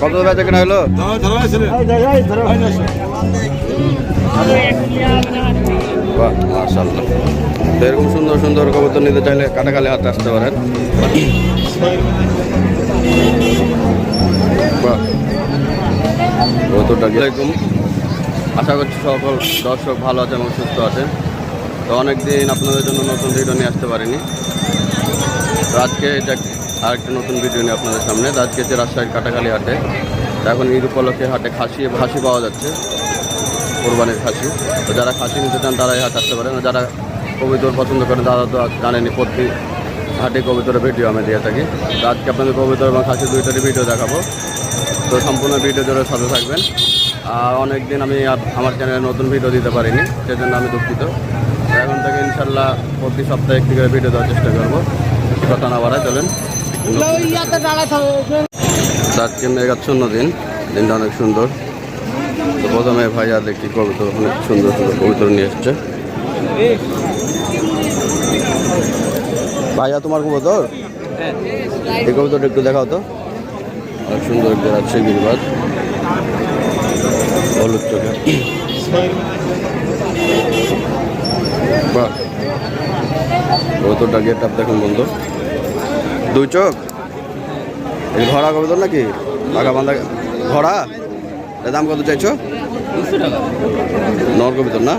কত হলো? বাহ মার্শাল্লাহ এরকম সুন্দর সুন্দর কবুতর নিতে চাইলে কাটাকালি হাতে আসতে পারেন। আশা করছি সকল দর্শক ভালো আছে এবং সুস্থ আছে তো অনেক দিন আপনাদের জন্য নতুন ভিডিও নিয়ে আসতে পারিনি। তো আজকে এটা আরেকটা নতুন ভিডিও নিয়ে আপনাদের সামনে। আজকে যে রাজশাহীর কাটাখালি হাটে এখন ঈদ উপলক্ষে হাটে খাসি খাসি পাওয়া যাচ্ছে, কোরবানির খাসি। তো যারা খাসি নিতে চান, তারা এই হাট আসতে পারেন। যারা কবিতর পছন্দ করেন, তারা তো জানেনি প্রতি হাটে কবিতরের ভিডিও আমি দিয়ে থাকি। তো আজকে আপনাদের কবিতর এবং খাসি দুইটারই ভিডিও দেখাবো। তো সম্পূর্ণ ভিডিও জোরে সাথে থাকবেন। আর অনেক দিন আমি আমার চ্যানেলে নতুন ভিডিও দিতে পারিনি, সেজন্য আমি দুঃখিত। এখন থেকে ইনশাল্লাহ প্রতি সপ্তাহে একটি করে ভিডিও দেওয়ার চেষ্টা করব। কথা না বাড়ায় চলেন আজকে মেঘাচ্ছন্ন দিন। দিনটা অনেক সুন্দর। তো প্রথমে ভাইয়া দেখি কবিতা অনেক সুন্দর সুন্দর কবিতা নিয়ে এসছে। ভাইয়া, তোমার কবুতর? এই কবিতাটা একটু দেখাও তো। অনেক সুন্দর একটা আছে গিরিবাজ। হলুদ চোখে। কবুতরটা গেট আপ দেখুন বন্ধু। দুই চোখ? এই ভরা কবুতর নাকি? পাকা বান্ধা ঘোড়া? এর দাম কত চাইছো? নর কবিতর না?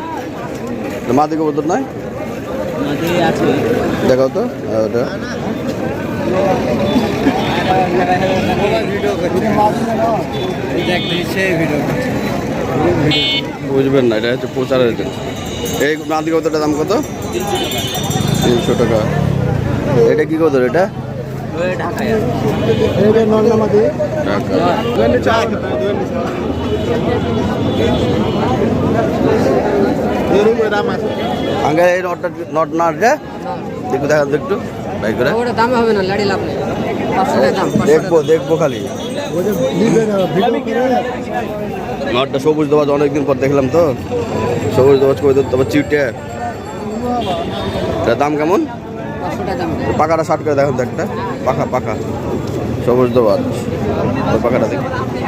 এটা মাদি কবুতর নয় দেখাও তো বুঝবেন না, এটা হচ্ছে প্রচারের জন্য এই মাদি কবুতরটার দাম কত? তিনশো টাকা। এটা কি কত এটা? আগে এই নটটা নট না দেখো একটু। বাই করে। ওটা দাম হবে না লাড়ি লাভ নেই। দেখব দেখব খালি। নটটা সবুজ দবাজ অনেকদিন পর দেখলাম তো। সবুজ দবাজ করে তারপর চিউটে দাম কেমন? পাকাটা শার্ট করে দেখুন তো একটা। পাখা পাখা। সবুজ দবাজ ওই পাখাটা দেখ।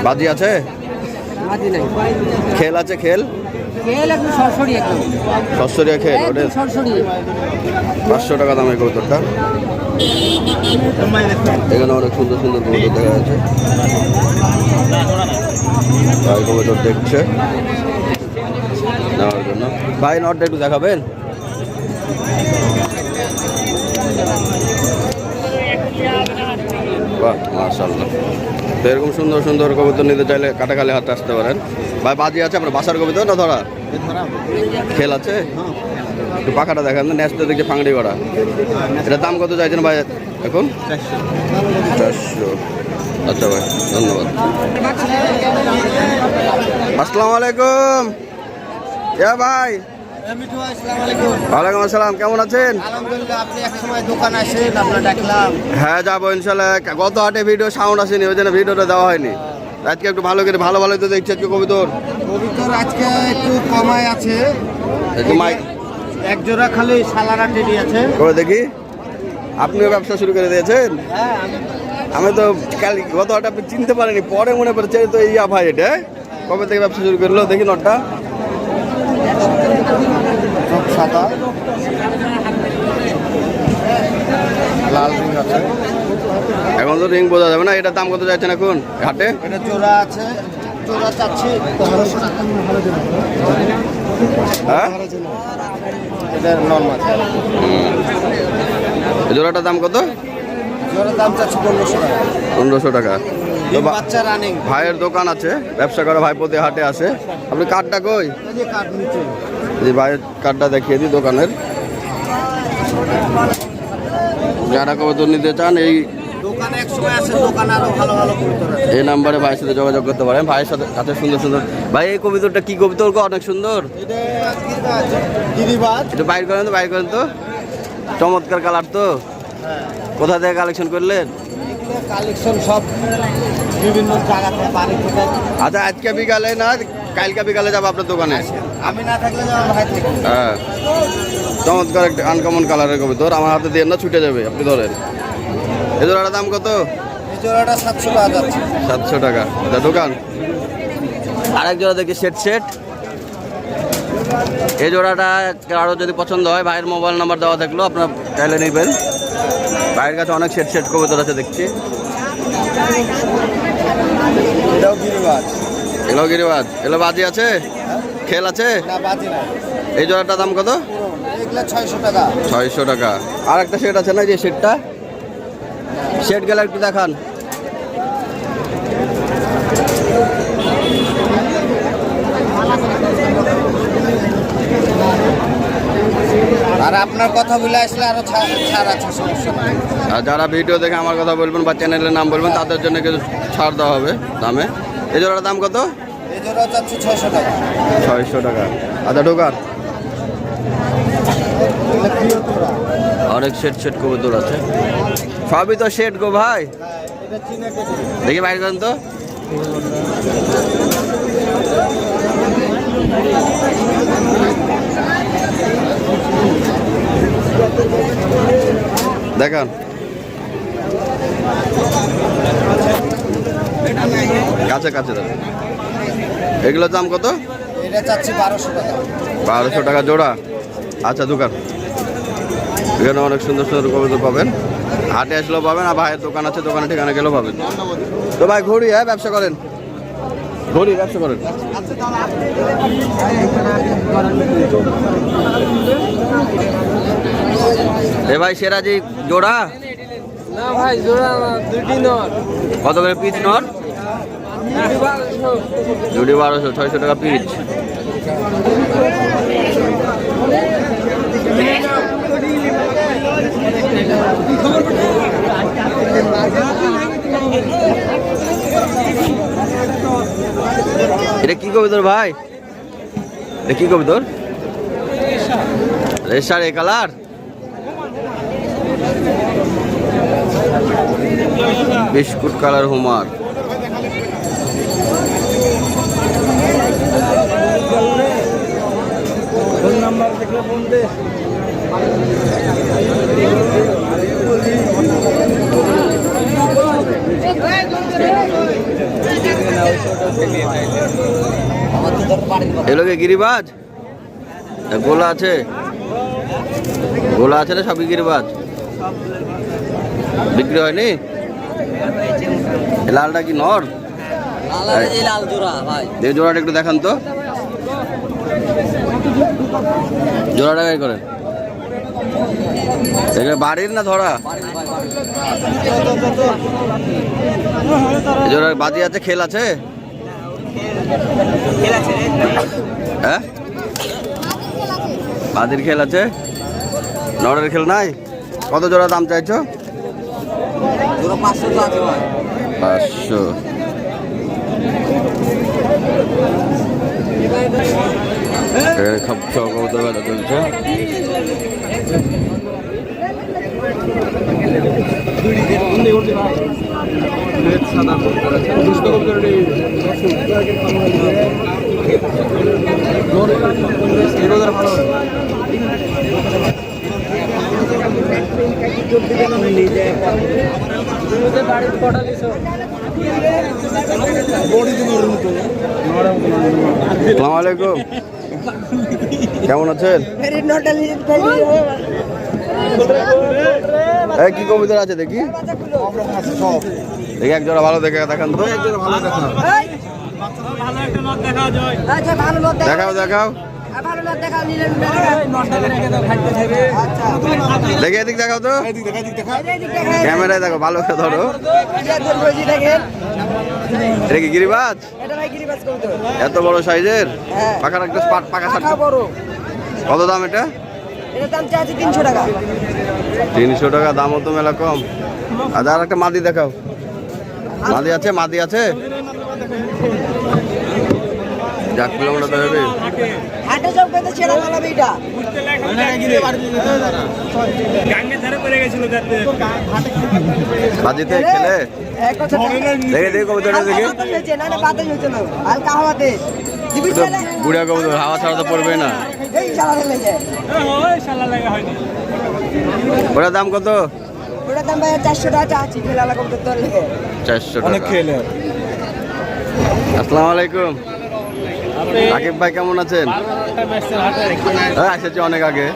বাজি আছে? খেল আছে খেল? খেল একদম সরসরি একদম সস্যরিয়া খেল ওটা পাঁচশো টাকা দামের কবুতরটা। এখানে অনেক সুন্দর সুন্দর কবুতর দেখা যাচ্ছে। ভাই কবুতর দেখছে। নেওয়ার জন্য। ভাই নটটা একটু দেখাবেন? বাহ মাশাল্লাহ তো এরকম সুন্দর সুন্দর কবুতর নিতে চাইলে কাটাকালে হাতে আসতে পারেন। ভাই, বাজি আছে আপনার? বাসার কবুতর না ধরা খেল আছে? একটু পাখাটা দেখান। ন্যাস্ট দেখছি ফাংড়ি করা এটার দাম কত চাইছেন ভাই এখন? চারশো। আচ্ছা ভাই, ধন্যবাদ। আসসালামু আলাইকুম। এ ভাই ওয়ালাইকুম আসসালাম কেমন আছেন? হ্যাঁ যাব ইনশাল্লাহ। গত হাটে ভিডিও সাউন্ড আসেনি ওই জন্য ভিডিওটা দেওয়া হয়নি। আজকে একটু ভালো করে ভালো ভালো তো দেখছি আজকে কবিতর। কবিতর আজকে একটু কমায় আছে। একটু মাইক এক জোড়া খালি সালারা টেডি আছে করে দেখি। আপনিও ব্যবসা শুরু করে দিয়েছেন? হ্যাঁ আমি তো কাল গত হাটে আপনি চিনতে পারিনি পরে মনে পড়েছে তো ইয়া ভাই এটা। কবে থেকে ব্যবসা শুরু করল? দেখি নটটা। চোখ সাদা। লাল রিং আছে। এখন তো রিং বোঝা যাবে না এটার দাম কত যাচ্ছে এখন হাটে এটা জোড়া আছে। জোড়া চাচ্ছি হ্যাঁ? এটা নর্মাল জোড়াটার দাম কত? জোড়ার দাম চাচ্ছি পনেরোশো টাকা। পনেরোশো টাকা। ভাইয়ের দোকান আছে ব্যবসা করা ভাই প্রতি হাটে আসে আপনি কার্ডটা কই? কাঠ নিচে। যে ভাইয়ের কার্ডটা দেখিয়ে দিই দোকানের। যারা কবে নিতে চান এই এই নাম্বারে ভাইয়ের সাথে যোগাযোগ করতে পারেন। ভাইয়ের সাথে কাছে সুন্দর সুন্দর। ভাই এই কবিতরটা কি কবিতর? অনেক সুন্দর। এটা বাইর করেন তো বাইর করেন তো। চমৎকার কালার তো। হ্যাঁ। কোথা থেকে কালেকশন করলেন? কালেকশন সব বিভিন্ন থেকে। আচ্ছা আজকে বিকালে না কালকে বিকালে যাব আপনার দোকানে? আমি না থাকলে হ্যাঁ। চমৎকার একটা আনকমন কালারের কবুতর আমার হাতে দিয়ে না ছুটে যাবে আপনি ধরেন। এই জোড়াটার দাম কত? এই জোড়াটা সাতশো টাকা সাতশো টাকা। এটা দোকান? আরেক জোড়া দেখি সেট সেট এই জোড়াটা কারও যদি পছন্দ হয় ভাইয়ের মোবাইল নাম্বার দেওয়া থাকল আপনার চাইলে নেবেন। ভাইয়ের কাছে অনেক সেট সেট কবুতর আছে দেখছি। এটাও গিরিবাজ এগুলো গিরিবাজ এগুলো বাজি আছে? খেল আছে? এই জোড়াটার দাম কত? ছয়শো টাকা। আর একটা সেট আছে না যে সেটটা? সেট গেলে একটু দেখান। আর আপনার কথা বলে আসলে আরও ছাড় ছাড় আছে সমস্যা আর যারা ভিডিও দেখে আমার কথা বলবেন বা চ্যানেলের নাম বলবেন তাদের জন্য কিছু ছাড় দেওয়া হবে দামে। এই জোড়াটার দাম কত? ছয়শো টাকা। ছয়শো টাকা। আচ্ছা ঢোকার? অনেক সেট সেট কবুতর আছে। সবই তো সেট গো ভাই। দেখি বাইরে করেন তো। দেখান। কাছে কাছে দেখান এগুলোর দাম কত? এটা চাচ্ছি বারোশো টাকা। বারোশো টাকা জোড়া? আচ্ছা দোকান। এখানে অনেক সুন্দর সুন্দর কবিতা পাবেন। হাটে আসলেও পাবেন আর ভাইয়ের দোকান আছে দোকানে ঠিকানা গেলেও পাবেন। তো ভাই ঘড়ি হ্যাঁ ব্যবসা করেন? ঘড়ি ব্যবসা করেন। এ ভাই সেরাজি জোড়া? না ভাই জোড়া দুটি নট কত করে পিস নট জুড়ি বারোশো, ছয়শো টাকা পিস এটা কি কবি তোর ভাই? এটা কি কবি তোর? রেশার এ কালার। বিস্কুট কালার হুমার। ফোন নাম্বার দেখলে ফোন দে। গিরিবাজ? গোলা আছে। গোলা আছে না সবই গিরিবাজ? বিক্রি হয়নি? লালটা কি নর? লাল জোড়া ভাই। জোড়াটা একটু দেখান তো। জোড়াটা গাই করেন। বাড়ির না ধরা? জোড়া বাজি আছে, খেল আছে? হ্যাঁ? বাদির খেল আছে? নরের খেল নাই? কত জোড়া দাম চাইছো? পাঁচশো। चगाउँदा हुन्छ Assalamualaikum. কেমন আছেন? কি কবুতর আছে দেখি? দেখি এক জোড়া ভালো দেখে দেখান তো। আচ্ছা ভালো দেখাও। দেখাও দেখা নিলেন দেখি এদিক দেখাও তো। ক্যামেরায় দেখো ভালো করে ধরো। একজন এটা কি গিরিবাজ? এত বড় সাইজের? হ্যাঁ। রাখতে একটা পাকা পাখা বড়। কত দাম এটা? এটার দাম চাচ্ছি তিনশো টাকা। তিনশো টাকা দামও তো মেলা কম। আর আর একটা মাদি দেখাও। মাদি আছে মাদি আছে? যাক কিলোমিটার তো হবে হাটে সব পেতে ছেড়া মালাবে এটা। মাদিতে খেলে? এক কথা দেখে দেখে কবুতরটা দেখে না না। বাতাস হচ্ছে না হালকা হাওয়াতে বুড়া কবুতর হাওয়া ছাড়া তো পড়বে না। লেগে ওটার দাম কত? ওটার দাম ভাই চারশো টাকা তোর লেগে। চারশো অনেক খেলে। আসসালামু আলাইকুম। রাকিব ভাই কেমন আছেন? হ্যাঁ এসেছি অনেক আগে।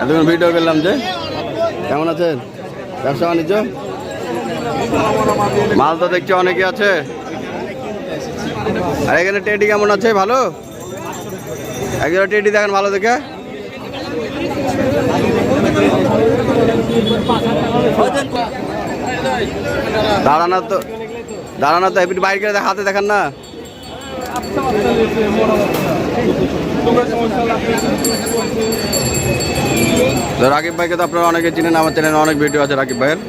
এতক্ষণ ভিডিও করলাম যে। কেমন আছেন? ব্যবসা বাণিজ্য? মাল তো দেখছি অনেকে আছে। আর এখানে টেডি কেমন আছে? ভালো? একজন টেডি দেখেন ভালো দেখে। দাঁড়ানো তো দাঁড়ানো তো এপিট বাইরে করে হাতে দেখেন না। রাকিব ভাইকে তো আপনারা অনেকে চিনেন, আমার চ্যানেলে অনেক ভিডিও আছে রাকিব ভাইয়ের।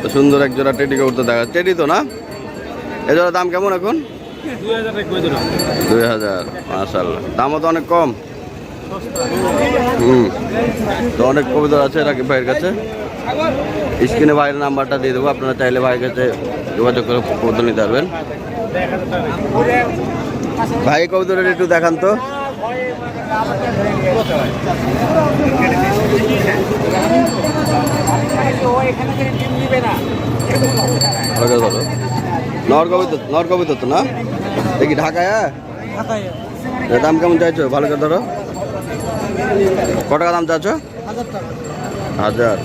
তো সুন্দর এক জোড়া টেডিকে উঠতে দেখা টেডি তো না? এ জোড়া দাম কেমন এখন? দুই হাজার মাসাল্লাহ দামও তো অনেক কম। হুম। তো অনেক কবিতা আছে রাকিব ভাইয়ের কাছে। স্ক্রিনে ভাইয়ের নাম্বারটা দিয়ে দেবো। আপনারা চাইলে ভাইয়ের কাছে যোগাযোগ করে কবিতা নিতে পারবেন। ভাই কবিতাটা একটু দেখান তো। নর কবিতা নর কবিতা তো না? দেখি ঢাকায় হ্যাঁ? দাম কেমন চাইছো? ভালো করে ধরো। ক টাকা দাম চাচ্ছ হাজার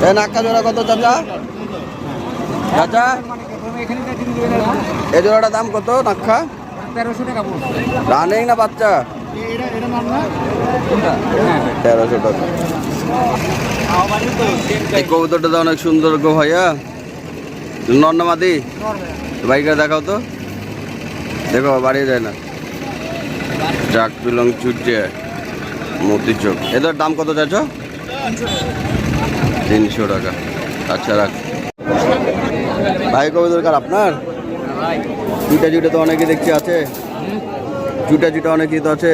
জোড়া নাক্কা জোড়া কত চাচা? চাচা? এই জোড়াটার দাম কত রানিং না বাচ্চা? তেরোশো টাকা। এই কবুতরটা তো অনেক সুন্দর গো ভাইয়া। নর্নামাদি? বাইকটা দেখাও তো। দেখো বাড়িয়ে যায় না। চাক বিলং চুটে মতি চোখ। এদের দাম কত চাইছ? তিনশো টাকা। আচ্ছা রাখ। ভাই কবে দরকার আপনার জুটা জুটা তো অনেকে দেখছি আছে। চুটা চুটা অনেকেই তো আছে।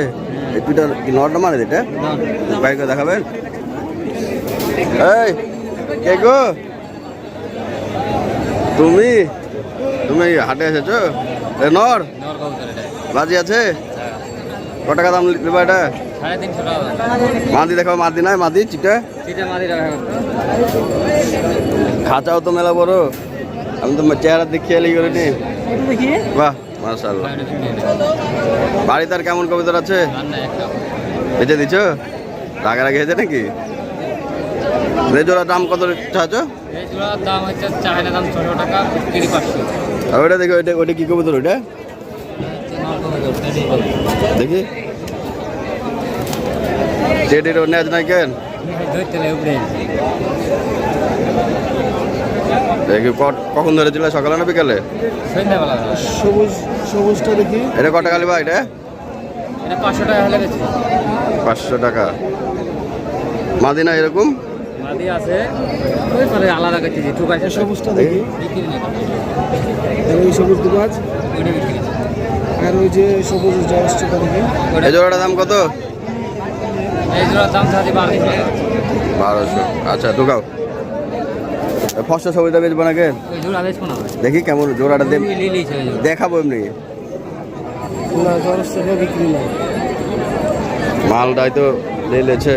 এই নটা মানে এটা? বাইকে দেখাবেন? এই, কে গো? তুমি? তুমি হাটে এসেছ? নর? বাজি আছে? ক টাকা দাম নেবা এটা? মাদি দেখো, মাদি নাই, মাদি, চিটা? খাঁচাও তো মেলা বড়। আমি তো চেহারা দেখিয়ে এলি করে নি বাহ মাশাল্লাহ বাড়ি তার কেমন কবিতা আছে? বেঁচে দিছ? রাগে রাগে হয়েছে নাকি? রেজোড়ার দাম কত চাচ্ছ এই জোড়ার দাম হচ্ছে চাহিদা দাম ছশো টাকা বিক্রি পাঁচশো। আর ওইটা দেখি ওইটা ওইটা কি কবিতা ওইটা? দেখি। টেডির ন্যাজ নাই কেন? দেখি ক- কখন ধরেছিল? সকালে না বিকালে? সবুজ সবুজটা দেখি। এটা কটা কালি বা এটা? এটা পাঁচশো টাকা পাঁচশো টাকা। মাদিনা এরকম? আছে। ওই পরে আলাদা আছে সবুজটা দেখি। বিক্রি নেই আর সবুজ ওইটা বিক্রি আর ওই যে সবুজ যা দেখি। এই জোড়াটার দাম কত? এই জোড়ার দাম বারোশো। বারোশো। আচ্ছা ঢুকাও। ফসা সবুজটা বেচবো নাকি? দেখি কেমন জোড়াটা দেব দেখাবো এমনি। মালটাই তো লেলেছে।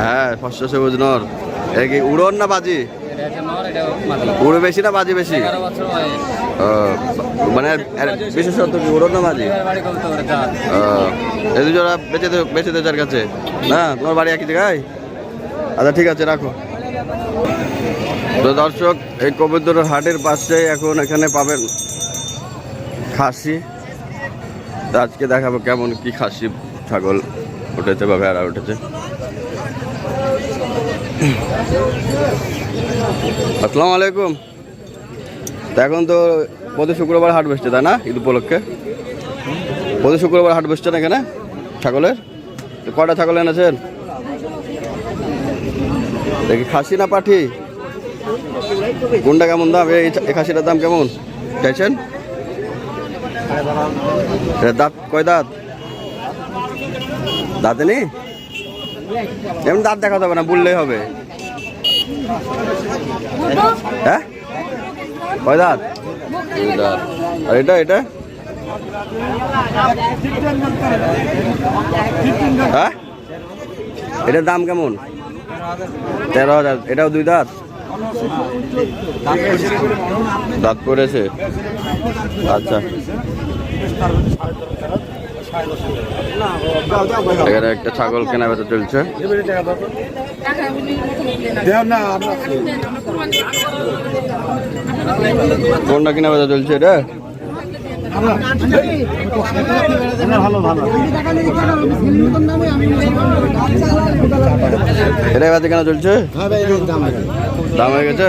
হ্যাঁ ফসা সবুজ নর। কি, উড়ন না বাজি? উড়ো বেশি না বাজি বেশি? মানে বিশেষত কি, উড়ন না বাজি? এই দুটো বেঁচে বেঁচে দে যার কাছে। না, তোমার বাড়ি একই জায়গায়? আচ্ছা ঠিক আছে, রাখো। তো দর্শক, এই কবিতর হাটের পাশে এখন এখানে পাবেন খাসি। তো আজকে দেখাবো কেমন কি খাসি, ছাগল। উঠেছে বা ভেড়া উঠেছে। আসসালামু আলাইকুম। এখন তো প্রতি শুক্রবার হাট বসছে, তাই না? ঈদ উপলক্ষে। প্রতি শুক্রবার হাট বসছে না এখানে? ছাগলের? তো কটা ছাগল এনেছেন? দেখি, খাসি না পাঠি? কোনটা কেমন দাম? এই খাসিটার দাম কেমন? চাইছেন? দাঁত কয় দাঁত? দাঁতে নেই এমন দাঁত দেখাতে হবে না, বললেই হবে। হ্যাঁ? কয় দাঁত? আর এটা এটা? হ্যাঁ? এটার দাম কেমন? তেরো হাজার। এটাও দুই দাঁত? দাঁত পড়েছে। আচ্ছা। এখানে একটা ছাগল কেনা বেচা চলছে। কোনটা কেনা বেচা চলছে এটা? এটা বেচা কেনা চলছে? দাম হয়ে গেছে?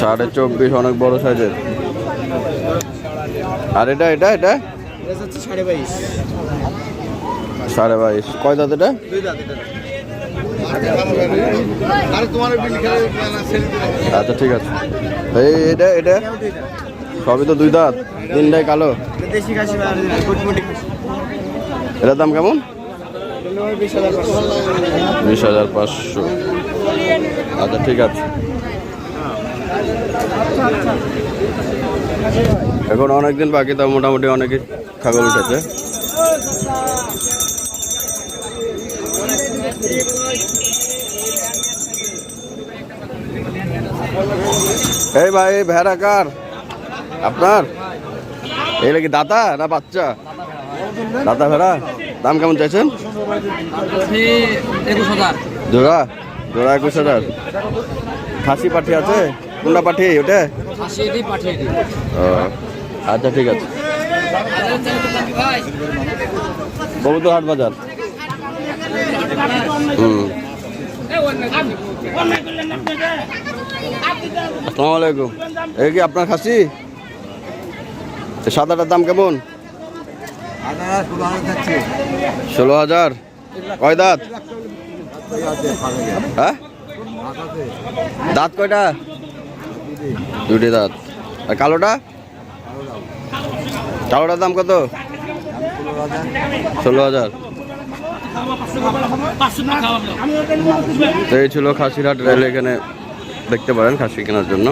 সাড়ে চব্বিশ, অনেক বড় সাইজের। আর এটা এটা এটা? সাড়ে বাইশ। কয় দাঁত এটা? আচ্ছা ঠিক আছে। এই, এটা এটা? সবই তো দুই দাঁত। তিনটাই কালো। এটার দাম কেমন? বিশ হাজার পাঁচশো। আচ্ছা ঠিক আছে। এখন অনেকদিন বাকি তাও মোটামুটি অনেকে ছাগল উঠেছে। এই ভাই ভেড়া কার? আপনার? এটা কি দাতা না বাচ্চা? দাতা ভেড়া? দাম কেমন চাইছেন? জোড়া? জোড়া একুশ হাজার। খাসি পাঠি আছে? কোনটা পাঠিয়ে ওটা? আচ্ছা ঠিক আছে। কবুতর হাট বাজার। হুম। আসসালামু আলাইকুম। এই কি আপনার খাসি? সাদাটার দাম কেমন? ষোলো হাজার। কয় দাঁত? হ্যাঁ? দাঁত কয়টা? দুটি দাঁত। আর কালোটা? কালোটার দাম কত? ষোলো হাজার। তো এই ছিল খাসিরহাট রেল, এখানে দেখতে পারেন খাসি কেনার জন্য।